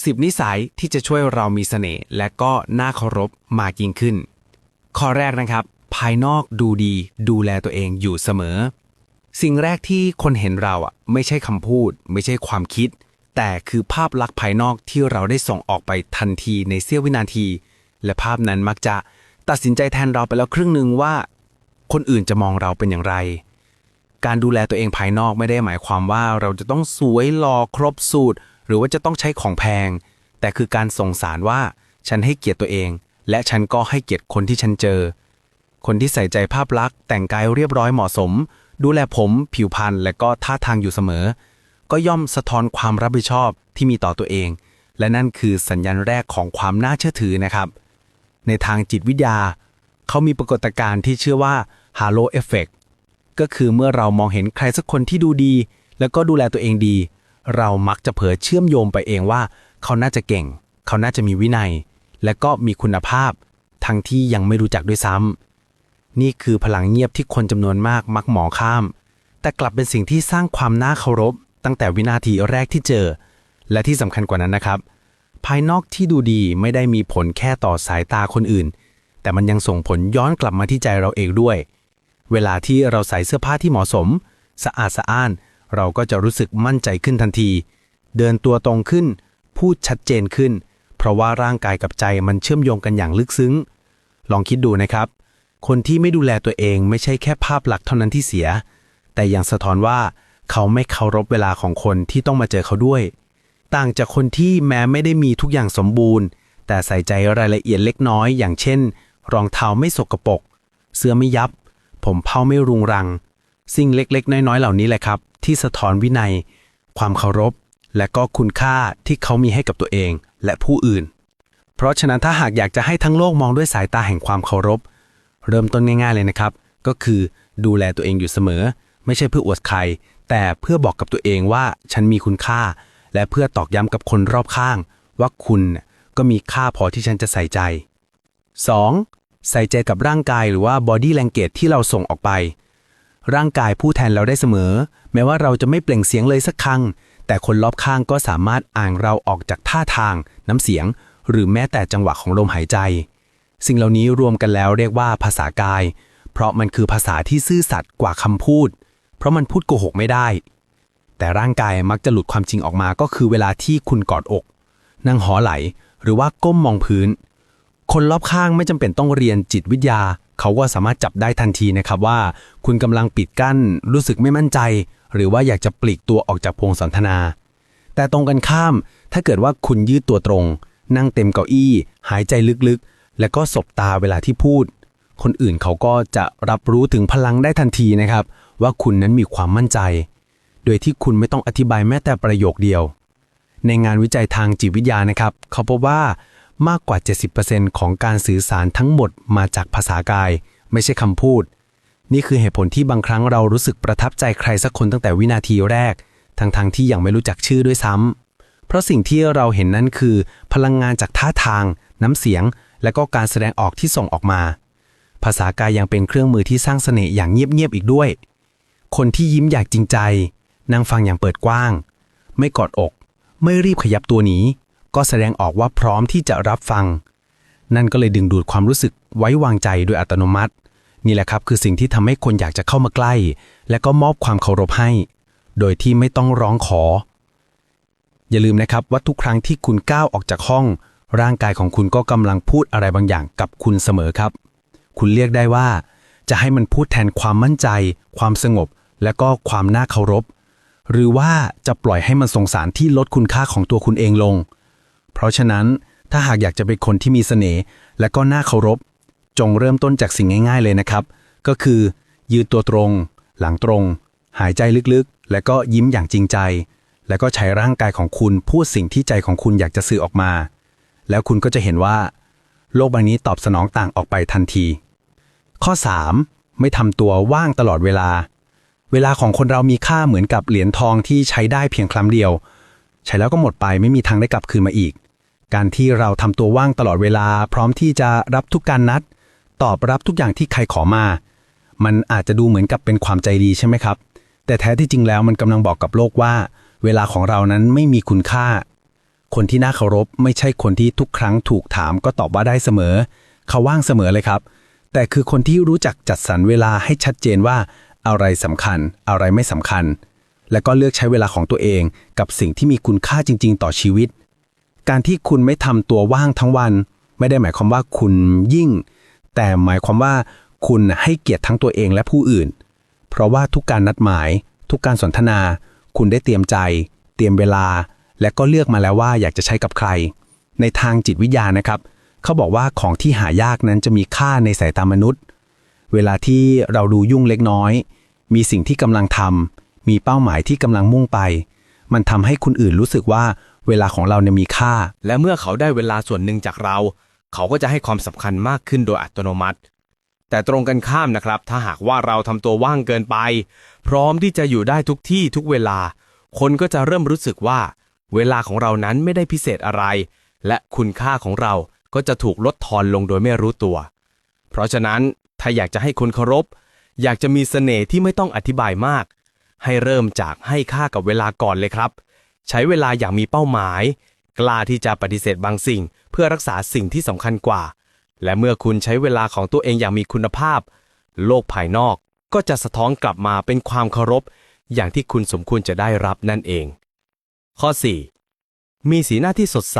10 นิสัยที่จะช่วยเรามีเสน่ห์และก็น่าเคารพมากยิ่งขึ้น ข้อแรกนะครับ ภายนอกดูดี ดูแลตัวเองอยู่เสมอ สิ่งแรกที่คนเห็นเราอะไม่ใช่คำพูด ไม่ใช่ความคิด แต่คือภาพลักษณ์ภายนอกที่เราได้ส่งออกไปทันทีในเสี้ยววินาที และภาพนั้นมักจะตัดสินใจแทนเราไปแล้วครึ่งหนึ่งว่า คนอื่นจะมองเราเป็นอย่างไร การดูแลตัวเองภายนอกไม่ได้หมายความว่าเราจะต้องสวยหล่อครบสูตร รือว่าจะต้องใช้ของแพง แต่คือการส่งสารว่า ฉันให้เกียรติตัวเอง และฉันก็ให้เกียรติคนที่ฉันเจอ คนที่ใส่ใจภาพลักษณ์ แต่งกายเรียบร้อยเหมาะสม ดูแลผม ผิวพรรณและก็ท่าทางอยู่เสมอ ก็ย่อมสะท้อนความรับผิดชอบที่มีต่อตัวเอง และนั่นคือสัญญาณแรกของความน่าเชื่อถือนะครับ ในทางจิตวิทยา เขามีปรากฏการณ์ที่ชื่อว่า Halo Effect ก็คือเมื่อเรามองเห็นใครสักคนที่ดูดี แล้วก็ดูแลตัวเองดี เรามักจะเผลอเชื่อมโยงไปเองว่า เขาน่าจะเก่ง เขาน่าจะมีวินัย และก็มีคุณภาพ ทั้งที่ยังไม่รู้จักด้วยซ้ำนี่คือพลังเงียบที่คนจำนวนมากมักหมอข้าม แต่กลับเป็นสิ่งที่สร้างความน่าเคารพ ตั้งแต่วินาทีแรกที่เจอ และที่สำคัญกว่านั้นนะครับ ภายนอกที่ดูดีไม่ได้มีผลแค่ต่อสายตาคนอื่น แต่มันยังส่งผลย้อนกลับมาที่ใจเราเองด้วย เวลาที่เราใส่เสื้อผ้าที่เหมาะสม สะอาดสะอ้าน เราก็จะรู้สึกมั่นใจขึ้นทันที เดินตัวตรงขึ้น พูดชัดเจนขึ้น เพราะว่าร่างกายกับใจมันเชื่อมโยงกันอย่างลึกซึ้ง ลองคิดดูนะครับ คนที่ไม่ดูแลตัวเองไม่ใช่แค่ภาพลักษณ์เท่านั้นที่เสีย แต่ยังสะท้อนว่าเขาไม่เคารพเวลาของคนที่ต้องมาเจอเขาด้วย ต่างจากคนที่แม้ไม่ได้มีทุกอย่างสมบูรณ์ แต่ใส่ใจรายละเอียดเล็กน้อย อย่างเช่น รองเท้าไม่สกปรกเสื้อไม่ยับ ผมเผาไม่รุงรัง สิ่งเล็กๆ น้อยๆ เหล่านี้แหละครับ ที่สะท้อนวินัย ความเคารพ และก็คุณค่าที่เขามีให้กับตัวเองและผู้อื่น เพราะฉะนั้นถ้าหากอยากจะให้ทั้งโลกมองด้วยสายตาแห่งความเคารพ เริ่มต้นง่ายๆเลยนะครับ ก็คือดูแลตัวเองอยู่เสมอ ไม่ใช่เพื่ออวดใคร แต่เพื่อบอกกับตัวเองว่าฉันมีคุณค่า และเพื่อตอกย้ำกับคนรอบข้าง ว่าคุณก็มีค่าพอที่ฉันจะใส่ใจ 2. ใส่ใจกับร่างกายหรือว่า body language ที่เราส่งออกไป ร่างกายผู้แทนเราได้เสมอ แม้ว่าเราจะไม่เปล่งเสียงเลยสักครั้ง แต่คนรอบข้างก็สามารถอ่านเราออกจากท่าทาง น้ำเสียง หรือแม้แต่จังหวะของลมหายใจ สิ่งเหล่านี้รวมกันแล้วเรียกว่าภาษากาย เพราะมันคือภาษาที่ซื่อสัตย์กว่าคำพูด เพราะมันพูดโกหกไม่ได้ แต่ร่างกายมักจะหลุดความจริงออกมาก็คือเวลาที่คุณกอดอก นั่งหอไหลหรือว่าก้มมองพื้น คนรอบข้างไม่จำเป็นต้องเรียนจิตวิทยา เขาก็สามารถจับได้ทันทีนะครับว่า คุณกำลังปิดกั้น รู้สึกไม่มั่นใจ หรือว่าอยากจะปลีกตัวออกจากวงสนทนา แต่ตรงกันข้าม ถ้าเกิดว่าคุณยืดตัวตรง นั่งเต็มเก้าอี้ หายใจลึกๆ และก็สบตาเวลาที่พูด คนอื่นเขาก็จะรับรู้ถึงพลังได้ทันทีนะครับ ว่าคุณนั้นมีความมั่นใจ โดยที่คุณไม่ต้องอธิบายแม้แต่ประโยคเดียว ในงานวิจัยทางจิตวิทยานะครับ เขาพบว่า มากกว่า 70%ของการสื่อสารทั้งหมดมาจากภาษากาย ไม่ใช่คำพูด นี่คือเหตุผลที่บางครั้งเรารู้สึกประทับใจใครสักคนตั้งแต่วินาทีแรก ทั้งๆทที่ยังไม่รู้จักชื่อด้วยซ้ำเพราะสิ่งที่เราเห็นนั้นคือ พลังงานจากท่าทาง น้ำเสียง และก็การแสดงออกที่ส่งออกมา ภาษากายยังเป็นเครื่องมือที่สร้างเสน่ห์อย่างเงียบๆอีกด้วย คนที่ยิ้มอย่างจริงใจนั่งฟังอย่างเปิดกว้าง ไม่กอดอก ไม่รีบขยับตัวหนี ก็แสดงออกว่าพร้อมที่จะรับฟัง นั่นก็เลยดึงดูดความรู้สึกไว้วางใจโดยอัตโนมัติ นี่แหละครับคือสิ่งที่ทำให้คนอยากจะเข้ามาใกล้ และก็มอบความเคารพให้ โดยที่ไม่ต้องร้องขอ อย่าลืมนะครับว่าทุกครั้งที่คุณก้าวออกจากห้อง ร่างกายของคุณก็กำลังพูดอะไรบางอย่างกับคุณเสมอครับ คุณเรียกได้ว่า จะให้มันพูดแทนความมั่นใจ ความสงบ และก็ความน่าเคารพหรือว่าจะปล่อยให้มันส่งสารที่ลดคุณค่าของตัวคุณเองลง เพราะฉะนั้นถ้าหากอยากจะเป็นคนที่มีเสน่ห์และก็น่าเคารพ จงเริ่มต้นจากสิ่งง่าย ๆ เลยนะครับ ก็คือ ยืนตัวตรง หลังตรง หายใจลึกๆ และก็ยิ้มอย่างจริงใจ แล้วก็ใช้ร่างกายของคุณพูดสิ่งที่ใจของคุณอยากจะสื่อออกมา แล้วคุณก็จะเห็นว่า โลกใบนี้ตอบสนองต่างออกไปทันที ข้อ 3. ไม่ทำตัวว่างตลอดเวลา เวลาของคนเรามีค่าเหมือนกับเหรียญทองที่ใช้ได้เพียงครั้งเดียว ใช้แล้วก็หมดไปไม่มีทางได้กลับคืนมาอีก การที่เราทำตัวว่างตลอดเวลา พร้อมที่จะรับทุกการนัด ตอบรับทุกอย่างที่ใครขอมา มันอาจจะดูเหมือนกับเป็นความใจดีใช่ไหมครับ แต่แท้ที่จริงแล้วมันกำลังบอกกับโลกว่า เวลาของเรานั้นไม่มีคุณค่า คนที่น่าเคารพไม่ใช่คนที่ทุกครั้งถูกถามก็ตอบว่าได้เสมอ เขาว่างเสมอเลยครับ แต่คือคนที่รู้จักจัดสรรเวลาให้ชัดเจนว่า อะไรสำคัญ อะไรไม่สำคัญ และก็เลือกใช้เวลาของตัวเอง กับสิ่งที่มีคุณค่าจริง ๆ ต่อชีวิต การที่คุณไม่ทำตัวว่างทั้งวัน ไม่ได้หมายความว่าคุณยิ่ง แต่หมายความว่าคุณให้เกียรติทั้งตัวเองและผู้อื่น เพราะว่าทุกการนัดหมาย ทุกการสนทนา คุณได้เตรียมใจ เตรียมเวลา และก็เลือกมาแล้วว่าอยากจะใช้กับใคร ในทางจิตวิทยานะครับ เขาบอกว่าของที่หายากนั้นจะมีค่าในสายตามนุษย์ เวลาที่เราดูยุ่งเล็กน้อย มีสิ่งที่กำลังทำมีเป้าหมายที่กำลังมุ่งไป มันทำให้คนอื่นรู้สึกว่า เวลาของเราเนี่ยมีค่า และเมื่อเขาได้เวลาส่วนหนึ่งจากเรา เขาก็จะให้ความสำคัญมากขึ้นโดยอัตโนมัติ แต่ตรงกันข้ามนะครับ ถ้าหากว่าเราทำตัวว่างเกินไป พร้อมที่จะอยู่ได้ทุกที่ทุกเวลา คนก็จะเริ่มรู้สึกว่า เวลาของเรานั้นไม่ได้พิเศษอะไร และคุณค่าของเราก็จะถูกลดทอนลงโดยไม่รู้ตัว เพราะฉะนั้นถ้าอยากจะให้คนเคารพ อยากจะมีเสน่ห์ที่ไม่ต้องอธิบายมาก ให้เริ่มจากให้ค่ากับเวลาก่อนเลยครับ ใช้เวลาอย่างมีเป้าหมาย กล้าที่จะปฏิเสธบางสิ่ง เพื่อรักษาสิ่งที่สำคัญกว่า และเมื่อคุณใช้เวลาของตัวเองอย่างมีคุณภาพ โลกภายนอกก็จะสะท้อนกลับมาเป็นความเคารพ อย่างที่คุณสมควรจะได้รับนั่นเอง ข้อ 4. มีสีหน้าที่สดใส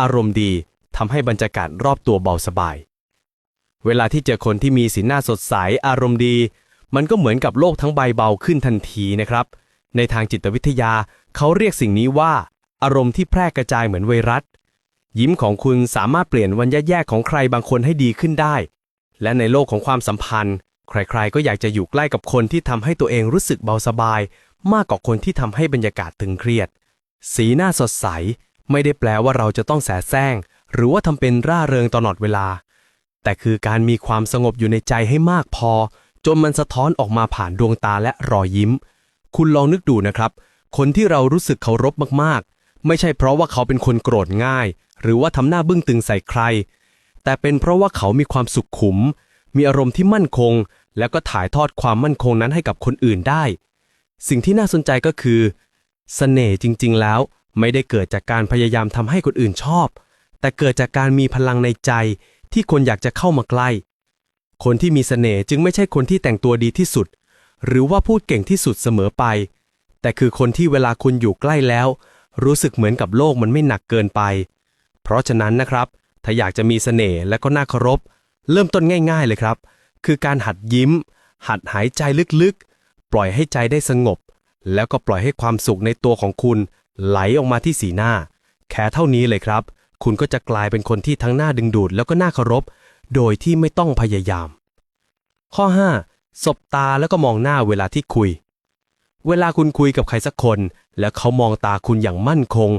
อารมณ์ดีทำให้บรรยากาศรอบตัวเบาสบาย เวลาที่เจอคนที่มีสีหน้าสดใส อารมณ์ดี มันก็เหมือนกับโลกทั้งใบเบาขึ้นทันทีนะครับ ในทางจิตวิทยา เขาเรียกสิ่งนี้ว่า อารมณ์ที่แพร่กระจายเหมือนไวรัส ยิ้มของคุณสามารถเปลี่ยนวันแย่ๆของใครบางคนให้ดีขึ้นได้ และในโลกของความสัมพันธ์ ใครๆ ก็อยากจะอยู่ใกล้กับคนที่ทำให้ตัวเองรู้สึกเบาสบาย มากกว่าคนที่ทำให้บรรยากาศตึงเครียด สีหน้าสดใส ไม่ได้แปลว่าเราจะต้องแสแสร้ง หรือว่าทำเป็นร่าเริงตลอดเวลา แต่คือการมีความสงบอยู่ในใจให้มากพอ จนมันสะท้อนออกมาผ่านดวงตาและรอยยิ้ม คุณลองนึกดูนะครับ คนที่เรารู้สึกเคารพมากๆ ไม่ใช่เพราะว่าเขาเป็นคนโกรธง่าย หรือว่าทำหน้าบึ้งตึงใส่ใคร แต่เป็นเพราะว่าเขามีความสุขขุม มีอารมณ์ที่มั่นคง แล้วก็ถ่ายทอดความมั่นคงนั้นให้กับคนอื่นได้ สิ่งที่น่าสนใจก็คือเสน่ห์จริง ๆ แล้ว ไม่ได้เกิดจากการพยายามทำให้คนอื่นชอบ แต่เกิดจากการมีพลังในใจที่คนอยากจะเข้ามาใกล้ คนที่มีเสน่ห์จึงไม่ใช่คนที่แต่งตัวดีที่สุด หรือว่าพูดเก่งที่สุดเสมอไป แต่คือคนที่เวลาคุณอยู่ใกล้แล้ว รู้สึกเหมือนกับโลกมันไม่หนักเกินไป เพราะฉะนั้นนะครับ ถ้าอยากจะมีเสน่ห์และก็น่าเคารพ เริ่มต้นง่าย ๆเลยครับ คือการหัดยิ้ม หัดหายใจลึกๆ ปล่อยให้ใจได้สงบ แล้วก็ปล่อยให้ความสุขในตัวของคุณ ไหลออกมาที่สีหน้า แค่เท่านี้เลยครับ คุณก็จะกลายเป็นคนที่ทั้งน่าดึงดูดแล้วก็น่าเคารพ โดยที่ไม่ต้องพยายาม ข้อ 5. สบตาแล้วก็มองหน้าเวลาที่คุย เวลาคุณคุยกับใครสักคน แล้วเขามองตาคุณอย่างมั่นคง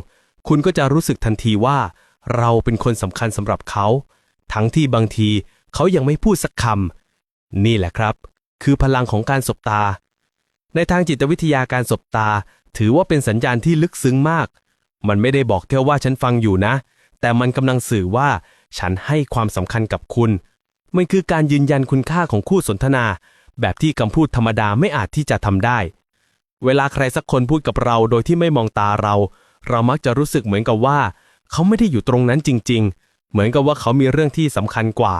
คุณก็จะรู้สึกทันทีว่า เราเป็นคนสำคัญสำหรับเขา ทั้งที่บางทีเขายังไม่พูดสักคำนี่แหละครับ คือพลังของการสบตา ในทางจิตวิทยาการสบตา ถือว่าเป็นสัญญาณที่ลึกซึ้งมาก มันไม่ได้บอกแค่ว่าฉันฟังอยู่นะ แต่มันกำลังสื่อว่า ฉันให้ความสำคัญกับคุณ มันคือการยืนยันคุณค่าของคู่สนทนา แบบที่คำพูดธรรมดาไม่อาจที่จะทำได้ เวลาใครสักคนพูดกับเราโดยที่ไม่มองตาเรา เรามักจะรู้สึกเหมือนกับว่า เขาไม่ได้อยู่ตรงนั้นจริง ๆ เหมือนกับว่าเขามีเรื่องที่สำคัญกว่า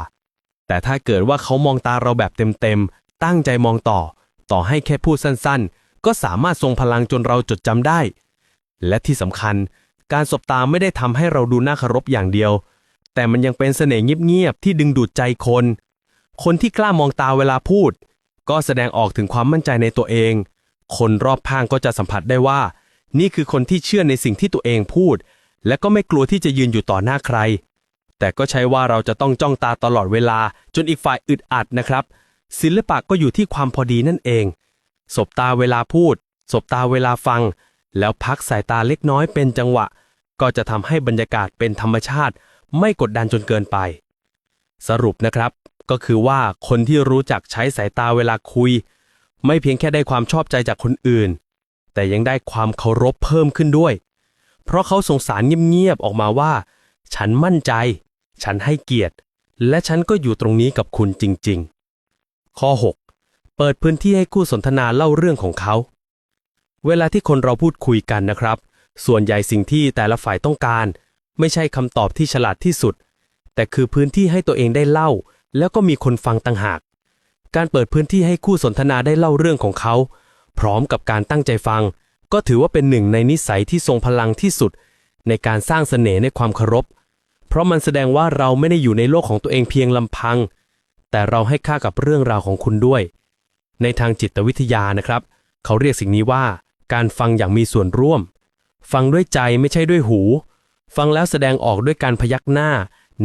แต่ถ้าเกิดว่าเขามองตาเราแบบเต็มๆ ตั้งใจมองต่อ ต่อให้แค่พูดสั้นๆ ก็สามารถทรงพลังจนเราจดจำได้ และที่สำคัญ การสบตาไม่ได้ทำให้เราดูน่าเคารพอย่างเดียว แต่มันยังเป็นเสน่ห์เงียบๆที่ดึงดูดใจคน คนที่กล้ามองตาเวลาพูด ก็แสดงออกถึงความมั่นใจในตัวเอง คนรอบข้างก็จะสัมผัสได้ว่า นี่คือคนที่เชื่อในสิ่งที่ตัวเองพูด และก็ไม่กลัวที่จะยืนอยู่ต่อหน้าใคร แต่ก็ใช่ว่าเราจะต้องจ้องตาตลอดเวลา จนอีกฝ่ายอึดอัดนะครับ ศิลปะก็อยู่ที่ความพอดีนั่นเอง สบตาเวลาพูด สบตาเวลาฟัง แล้วพักสายตาเล็กน้อยเป็นจังหวะ ก็จะทำให้บรรยากาศเป็นธรรมชาติ ไม่กดดันจนเกินไป สรุปนะครับ ก็คือว่าคนที่รู้จักใช้สายตาเวลาคุย ไม่เพียงแค่ได้ความชอบใจจากคนอื่น แต่ยังได้ความเคารพเพิ่มขึ้นด้วย เพราะเขาสงสารเงียบๆออกมาว่า ฉันมั่นใจ ฉันให้เกียรติ และฉันก็อยู่ตรงนี้กับคุณจริง ๆ ข้อ 6 เปิดพื้นที่ให้คู่สนทนาเล่าเรื่องของเขา เวลาที่คนเราพูดคุยกันนะครับ ส่วนใหญ่สิ่งที่แต่ละฝ่ายต้องการ ไม่ใช่คำตอบที่ฉลาดที่สุด แต่คือพื้นที่ให้ตัวเองได้เล่า แล้วก็มีคนฟังต่างหาก การเปิดพื้นที่ให้คู่สนทนาได้เล่าเรื่องของเขา พร้อมกับการตั้งใจฟัง ก็ถือว่าเป็นหนึ่งในนิสัยที่ทรงพลังที่สุด ในการสร้างเสน่ห์ในความเคารพ เพราะมันแสดงว่าเราไม่ได้อยู่ในโลกของตัวเองเพียงลำพัง แต่เราให้ค่ากับเรื่องราวของคุณด้วย ในทางจิตวิทยานะครับ เขาเรียกสิ่งนี้ว่า การฟังอย่างมีส่วนร่วม ฟังด้วยใจไม่ใช่ด้วยหู ฟังแล้วแสดงออกด้วยการพยักหน้า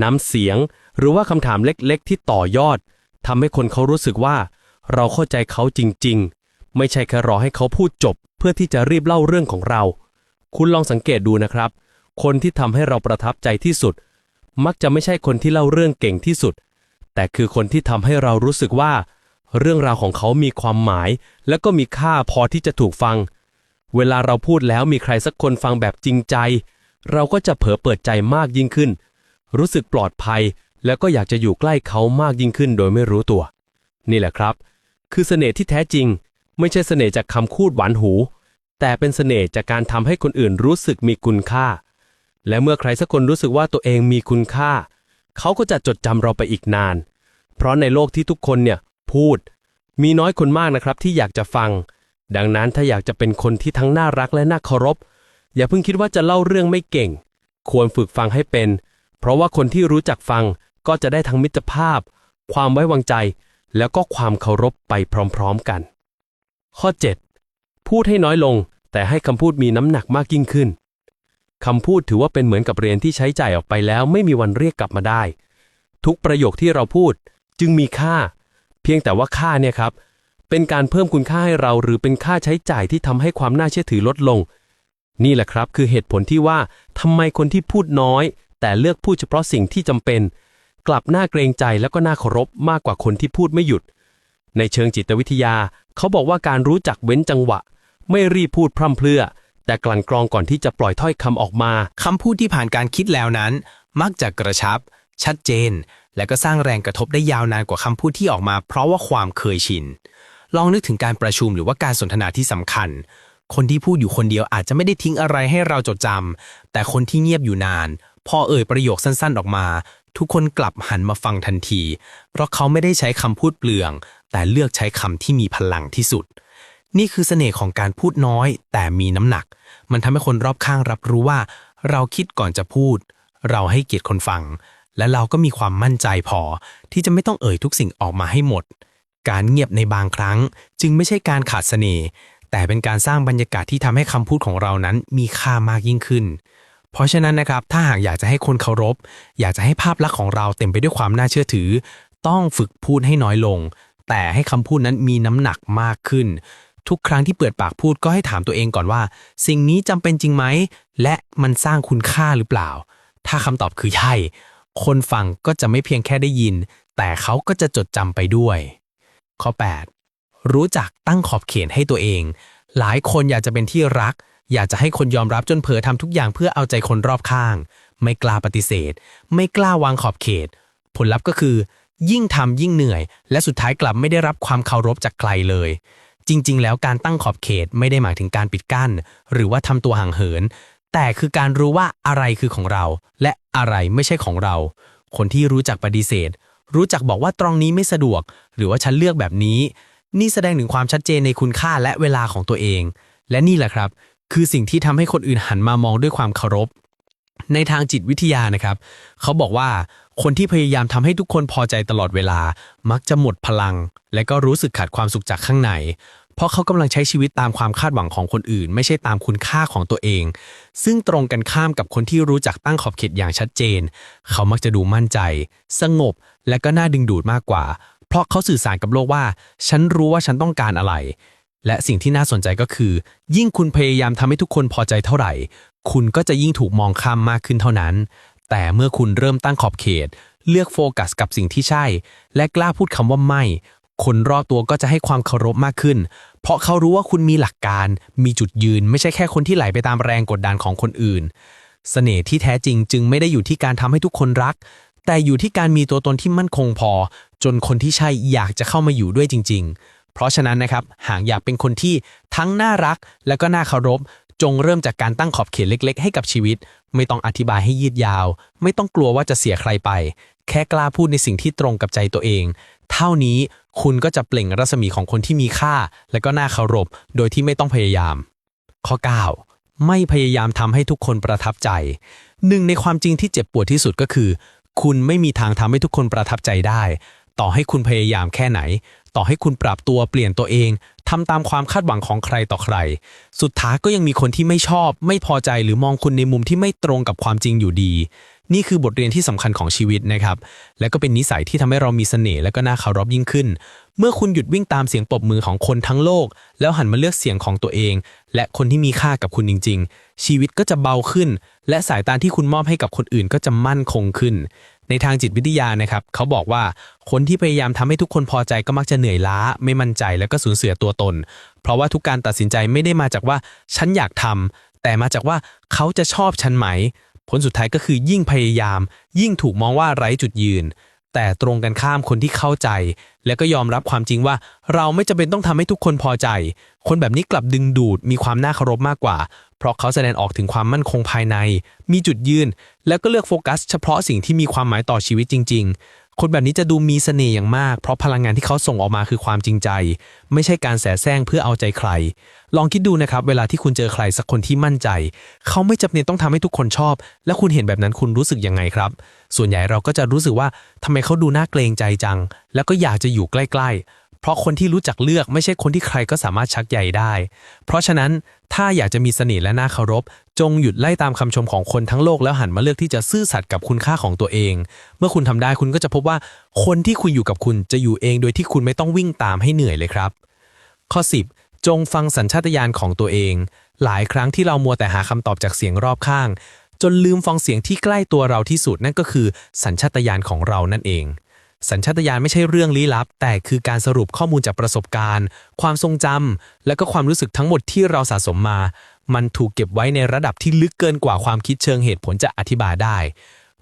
น้ำเสียง หรือว่าคำถามเล็กๆ ที่ต่อยอด ทำให้คนเขารู้สึกว่า เราเข้าใจเขาจริง ๆ ไม่ใช่แค่รอให้เขาพูดจบ เพื่อที่จะรีบเล่าเรื่องของเรา คุณลองสังเกตดูนะครับ คนที่ทำให้เราประทับใจที่สุด มักจะไม่ใช่คนที่เล่าเรื่องเก่งที่สุด แต่คือคนที่ทำให้เรารู้สึกว่า เรื่องราวของเขามีความหมาย และก็มีค่าพอที่จะถูกฟัง เวลาเราพูดแล้วมีใครสักคนฟังแบบจริงใจ เราก็จะเผลอเปิดใจมากยิ่งขึ้น รู้สึกปลอดภัย แล้วก็อยากจะอยู่ใกล้เขามากยิ่งขึ้นโดยไม่รู้ตัว นี่แหละครับ คือเสน่ห์ที่แท้จริง ไม่ใช่เสน่ห์จากคำพูดหวานหู แต่เป็นเสน่ห์จากการทำให้คนอื่นรู้สึกมีคุณค่า และเมื่อใครสักคนรู้สึกว่าตัวเองมีคุณค่า เขาก็จะจดจำเราไปอีกนาน เพราะในโลกที่ทุกคนเนี่ยพูด มีน้อยคนมากนะครับที่อยากจะฟัง ดังนั้นถ้าอยากจะเป็นคนที่ทั้งน่ารักและน่าเคารพ อย่าเพิ่งคิดว่าจะเล่าเรื่องไม่เก่ง ควรฝึกฟังให้เป็น เพราะว่าคนที่รู้จักฟัง ก็จะได้ทั้งมิตรภาพ ความไว้วางใจ แล้วก็ความเคารพไปพร้อมๆกัน ข้อ 7 พูดให้น้อยลง แต่ให้คำพูดมีน้ำหนักมากยิ่งขึ้นคำพูดถือว่าเป็นเหมือนกับเรียญที่ใช้จ่ายออกไปแล้วไม่มีวันเรียกกลับมาได้ ทุกประโยคที่เราพูดจึงมีค่า เพียงแต่ว่าค่าเนี่ยครับเป็นการเพิ่มคุณค่าให้เราหรือเป็นค่าใช้จ่ายที่ทำให้ความน่าเชื่อถือลดลง นี่แหละครับคือเหตุผลที่ว่าทำไมคนที่พูดน้อย แต่เลือกพูดเฉพาะสิ่งที่จำเป็น กลับน่าเกรงใจแล้วก็น่าเคารพมากกว่าคนที่พูดไม่หยุด ในเชิงจิตวิทยา เขาบอกว่าการรู้จักเว้นจังหวะ ไม่รีบพูดพร่ำเพรื่อ แต่กลั่นกรองก่อนที่จะปล่อยถ้อยคำออกมาคำพูดที่ผ่านการคิดแล้วนั้น มักจะกระชับ ชัดเจน และก็สร้างแรงกระทบได้ยาวนานกว่าคำพูดที่ออกมา เพราะว่าความเคยชินลองนึกถึงการประชุมหรือว่าการสนทนาที่สำคัญ คนที่พูดอยู่คนเดียวอาจจะไม่ได้ทิ้งอะไรให้เราจดจำแต่คนที่เงียบอยู่นาน พอเอ่ยประโยคสั้นๆออกมา ทุกคนกลับหันมาฟังทันที เพราะเขาไม่ได้ใช้คำพูดเปลือง แต่เลือกใช้คำที่มีพลังที่สุด นี่คือเสน่ห์ของการพูดน้อย แต่มีน้ำหนัก มันทำให้คนรอบข้างรับรู้ว่า เราคิดก่อนจะพูด เราให้เกียรติคนฟัง และเราก็มีความมั่นใจพอ ที่จะไม่ต้องเอ่ยทุกสิ่งออกมาให้หมด การเงียบในบางครั้ง จึงไม่ใช่การขาดเสน่ห์แต่เป็นการสร้างบรรยากาศที่ทำให้คำพูดของเรานั้นมีค่ามากยิ่งขึ้น เพราะฉะนั้นนะครับถ้าหากอยากจะให้คนเคารพ อยากจะให้ภาพลักษณ์ของเราเต็มไปด้วยความน่าเชื่อถือ ต้องฝึกพูดให้น้อยลง แต่ให้คำพูดนั้นมีน้ำหนักมากขึ้น ทุกครั้งที่เปิดปากพูดก็ให้ถามตัวเองก่อนว่า สิ่งนี้จำเป็นจริงไหม และมันสร้างคุณค่าหรือเปล่า ถ้าคำตอบคือใช่ คนฟังก็จะไม่เพียงแค่ได้ยิน แต่เขาก็จะจดจำไปด้วย ข้อ 8 รู้จักตั้งขอบเขตให้ตัวเอง หลายคนอยากจะเป็นที่รัก อยากจะให้คนยอมรับจนเผลอทำทุกอย่างเพื่อเอาใจคนรอบข้าง ไม่กล้าปฏิเสธ ไม่กล้าวางขอบเขต ผลลัพธ์ก็คือ ยิ่งทำยิ่งเหนื่อย และสุดท้ายกลับไม่ได้รับความเคารพจากใครเลย จริง ๆ แล้วการตั้งขอบเขตไม่ได้หมายถึงการปิดกั้น หรือว่าทำตัวห่างเหิน แต่คือการรู้ว่าอะไรคือของเรา และอะไรไม่ใช่ของเรา คนที่รู้จักปฏิเสธ รู้จักบอกว่าตรงนี้ไม่สะดวก หรือว่าฉันเลือกแบบนี้ นี่แสดงถึงความชัดเจนในคุณค่าและเวลาของตัวเอง และนี่แหละครับ คือสิ่งที่ทำให้คนอื่นหันมามองด้วยความเคารพ ในทางจิตวิทยานะครับ เขาบอกว่าคนที่พยายามทำให้ทุกคนพอใจตลอดเวลา มักจะหมดพลัง และก็รู้สึกขาดความสุขจากข้างใน เพราะเขากำลังใช้ชีวิตตามความคาดหวังของคนอื่น ไม่ใช่ตามคุณค่าของตัวเอง ซึ่งตรงกันข้ามกับคนที่รู้จักตั้งขอบเขตอย่างชัดเจน เขามักจะดูมั่นใจ สงบ และก็น่าดึงดูดมากกว่า เพราะเขาสื่อสารกับโลกว่า ฉันรู้ว่าฉันต้องการอะไร และสิ่งที่น่าสนใจก็คือ ยิ่งคุณพยายามทำให้ทุกคนพอใจเท่าไหร่ คุณก็จะยิ่งถูกมองข้ามมากขึ้นเท่านั้น แต่เมื่อคุณเริ่มตั้งขอบเขต เลือกโฟกัสกับสิ่งที่ใช่ และกล้าพูดคำว่าไม่ คนรอบตัวก็จะให้ความเคารพมากขึ้น เพราะเขารู้ว่าคุณมีหลักการ มีจุดยืน ไม่ใช่แค่คนที่ไหลไปตามแรงกดดันของคนอื่น เสน่ห์ที่แท้จริงจึงไม่ได้อยู่ที่การทำให้ทุกคนรัก แต่อยู่ที่การมีตัวตนที่มั่นคงพอ จนคนที่ใช่อยากจะเข้ามาอยู่ด้วยจริง ๆ เพราะฉะนั้นนะครับหากอยากเป็นคนที่ทั้งน่ารักและก็น่าเคารพ จงเริ่มจากการตั้งขอบเขตเล็ก ๆ ให้กับชีวิต ไม่ต้องอธิบายให้ยืดยาว ไม่ต้องกลัวว่าจะเสียใครไป แค่กล้าพูดในสิ่งที่ตรงกับใจตัวเอง เท่านี้คุณก็จะเปล่งรัศมีของคนที่มีค่า และก็น่าเคารพ โดยที่ไม่ต้องพยายาม ข้อ 9 ไม่พยายามทำให้ทุกคนประทับใจ หนึ่งในความจริงที่เจ็บปวดที่สุดก็คือ คุณไม่มีทางทำให้ทุกคนประทับใจได้ ต่อให้คุณพยายามแค่ไหน ต่อให้คุณปรับตัวเปลี่ยนตัวเองทำตามความคาดหวังของใครต่อใคร สุดท้ายก็ยังมีคนที่ไม่ชอบ ไม่พอใจหรือมองคุณในมุมที่ไม่ตรงกับความจริงอยู่ดี นี่คือบทเรียนที่สำคัญของชีวิตนะครับ และก็เป็นนิสัยที่ทำให้เรามีเสน่ห์และก็น่าเคารพยิ่งขึ้น เมื่อคุณหยุดวิ่งตามเสียงปรบมือของคนทั้งโลก แล้วหันมาเลือกเสียงของตัวเอง และคนที่มีค่ากับคุณจริง ๆ ชีวิตก็จะเบาขึ้น และสายตาที่คุณมอบให้กับคนอื่นก็จะมั่นคงขึ้น ในทางจิตวิทยานะครับเขาบอกว่าคนที่พยายามทำให้ทุกคนพอใจก็มักจะเหนื่อยล้า ไม่มั่นใจแล้วก็สูญเสียตัวตน เพราะว่าทุกการตัดสินใจไม่ได้มาจากว่าฉันอยากทำแต่มาจากว่าเขาจะชอบฉันไหม ผลสุดท้ายก็คือยิ่งพยายาม ยิ่งถูกมองว่าไร้จุดยืน แต่ตรงกันข้ามคนที่เข้าใจ และก็ยอมรับความจริงว่า เราไม่จำเป็นต้องทำให้ทุกคนพอใจ คนแบบนี้กลับดึงดูดมีความน่าเคารพมากกว่า เพราะเขาแสดงออกถึงความมั่นคงภายใน มีจุดยืน แล้วก็เลือกโฟกัส เฉพาะสิ่งที่มีความหมายต่อชีวิตจริง ๆ คนแบบนี้จะดูมีเสน่ห์อย่างมาก เพราะพลังงานที่เขาส่งออกมาคือความจริงใจ ไม่ใช่การแสแสร้งเพื่อเอาใจใคร ลองคิดดูนะครับเวลาที่คุณเจอใครสักคนที่มั่นใจ เขาไม่จำเป็นต้องทำให้ทุกคนชอบ และคุณเห็นแบบนั้นคุณรู้สึกยังไงครับ ส่วนใหญ่เราก็จะรู้สึกว่าทำไมเขาดูน่าเกรงใจจัง แล้วก็อยากจะอยู่ใกล้ ๆ เพราะคนที่รู้จักเลือกไม่ใช่คนที่ใครก็สามารถชักใยได้ เพราะฉะนั้นถ้าอยากจะมีเสน่ห์และน่าเคารพ จงหยุดไล่ตามคำชมของคนทั้งโลกแล้วหันมาเลือกที่จะซื่อสัตย์กับคุณค่าของตัวเอง เมื่อคุณทำได้คุณก็จะพบว่าคนที่คุยอยู่กับคุณจะอยู่เองโดยที่คุณไม่ต้องวิ่งตามให้เหนื่อยเลยครับ ข้อ 10 จงฟังสัญชาตญาณของตัวเอง หลายครั้งที่เรามัวแต่หาคำตอบจากเสียงรอบข้าง จนลืมฟังเสียงที่ใกล้ตัวเราที่สุดนั่นก็คือ สัญชาตญาณของเรานั่นเอง สัญชาตญาณไม่ใช่เรื่องลี้ลับ แต่คือการสรุปข้อมูลจากประสบการณ์ ความทรงจำและก็ความรู้สึกทั้งหมดที่เราสะสมมา มันถูกเก็บไว้ในระดับที่ลึกเกินกว่าความคิดเชิงเหตุผลจะอธิบายได้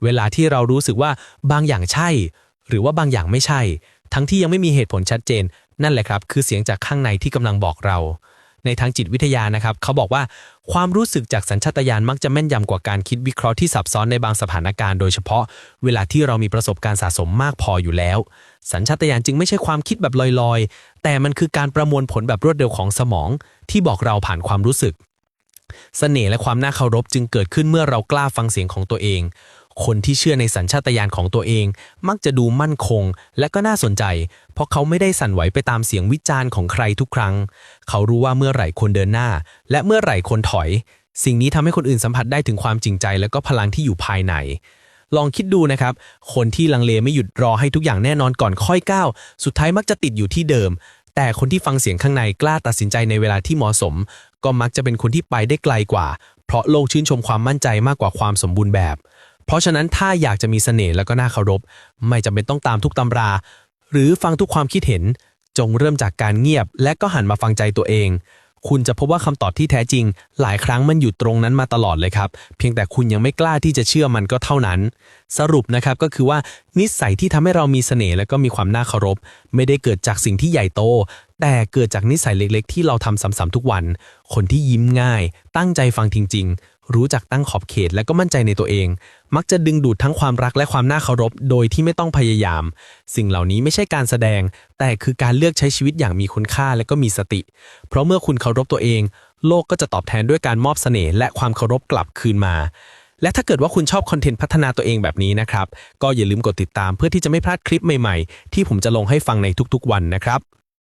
เวลาที่เรารู้สึกว่าบางอย่างใช่ หรือว่าบางอย่างไม่ใช่ ทั้งที่ยังไม่มีเหตุผลชัดเจน นั่นแหละครับ คือเสียงจากข้างในที่กำลังบอกเรา ในทางจิตวิทยานะครับ เขาบอกว่าความรู้สึกจากสัญชาตญาณมักจะแม่นยำกว่าการคิดวิเคราะห์ที่ซับซ้อนในบางสถานการณ์โดยเฉพาะ เวลาที่เรามีประสบการณ์สะสมมากพออยู่แล้ว สัญชาตญาณจึงไม่ใช่ความคิดแบบลอยๆ แต่มันคือการประมวลผลแบบรวดเร็วของสมอง ที่บอกเราผ่านความรู้สึกเสน่ห์และความน่าเคารพจึงเกิดขึ้นเมื่อเรากล้าฟังเสียงของตัวเอง คนที่เชื่อในสัญชาตญาณของตัวเอง มักจะดูมั่นคง และก็น่าสนใจ เพราะเขาไม่ได้สั่นไหวไปตามเสียงวิจารณ์ของใครทุกครั้ง เขารู้ว่าเมื่อไหร่ควรเดินหน้า และเมื่อไหร่ควรถอย สิ่งนี้ทำให้คนอื่นสัมผัสได้ถึงความจริงใจ และก็พลังที่อยู่ภายใน ลองคิดดูนะครับ คนที่ลังเลไม่หยุดรอให้ทุกอย่างแน่นอนก่อนค่อยก้าวสุดท้ายมักจะติดอยู่ที่เดิม แต่คนที่ฟังเสียงข้างในกล้าตัดสินใจในเวลาที่เหมาะสม ก็มักจะเป็นคนที่ไปได้ไกลกว่า เพราะโลกชื่นชมความมั่นใจมากกว่าความสมบูรณ์แบบ เพราะฉะนั้นถ้าอยากจะมีเสน่ห์แล้วก็น่าเคารพ ไม่จำเป็นต้องตามทุกตำรา หรือฟังทุกความคิดเห็น จงเริ่มจากการเงียบ และก็หันมาฟังใจตัวเอง คุณจะพบว่าคำตอบที่แท้จริง หลายครั้งมันอยู่ตรงนั้นมาตลอดเลยครับ เพียงแต่คุณยังไม่กล้าที่จะเชื่อมันก็เท่านั้น สรุปนะครับก็คือว่านิสัยที่ทำให้เรามีเสน่ห์และก็มีความน่าเคารพ ไม่ได้เกิดจากสิ่งที่ใหญ่โต แต่เกิดจากนิสัยเล็กๆ ที่เราทำซ้ำๆทุกวัน คนที่ยิ้มง่าย ตั้งใจฟังจริง ๆ รู้จักตั้งขอบเขตและก็มั่นใจในตัวเอง มักจะดึงดูดทั้งความรักและความน่าเคารพ โดยที่ไม่ต้องพยายาม สิ่งเหล่านี้ไม่ใช่การแสดง แต่คือการเลือกใช้ชีวิตอย่างมีคุณค่าและก็มีสติ เพราะเมื่อคุณเคารพตัวเอง โลกก็จะตอบแทนด้วยการมอบเสน่ห์และความเคารพกลับคืนมา และถ้าเกิดว่าคุณชอบคอนเทนต์พัฒนาตัวเองแบบนี้นะครับ ก็อย่าลืมกดติดตามเพื่อที่จะไม่พลาดคลิปใหม่ๆ ที่ผมจะลงให้ฟังในทุกๆ วันนะครับ